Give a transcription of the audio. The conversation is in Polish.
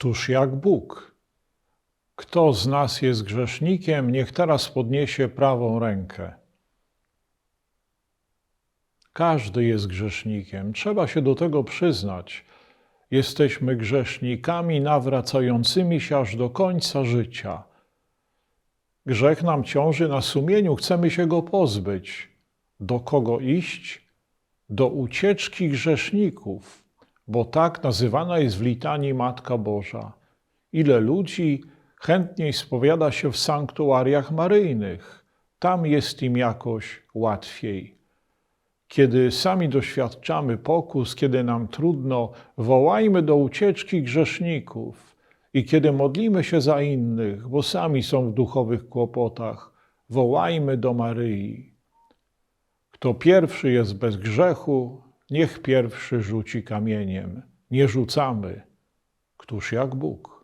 Któż jak Bóg? Kto z nas jest grzesznikiem, niech teraz podniesie prawą rękę. Każdy jest grzesznikiem, trzeba się do tego przyznać. Jesteśmy grzesznikami nawracającymi się aż do końca życia. Grzech nam ciąży na sumieniu, chcemy się go pozbyć. Do kogo iść? Do ucieczki grzeszników, bo tak nazywana jest w litanii Matka Boża. Ile ludzi chętniej spowiada się w sanktuariach maryjnych, tam jest im jakoś łatwiej. Kiedy sami doświadczamy pokus, kiedy nam trudno, wołajmy do ucieczki grzeszników. I kiedy modlimy się za innych, bo sami są w duchowych kłopotach, wołajmy do Maryi. Kto pierwszy jest bez grzechu, niech pierwszy rzuci kamieniem. Nie rzucamy. Któż jak Bóg?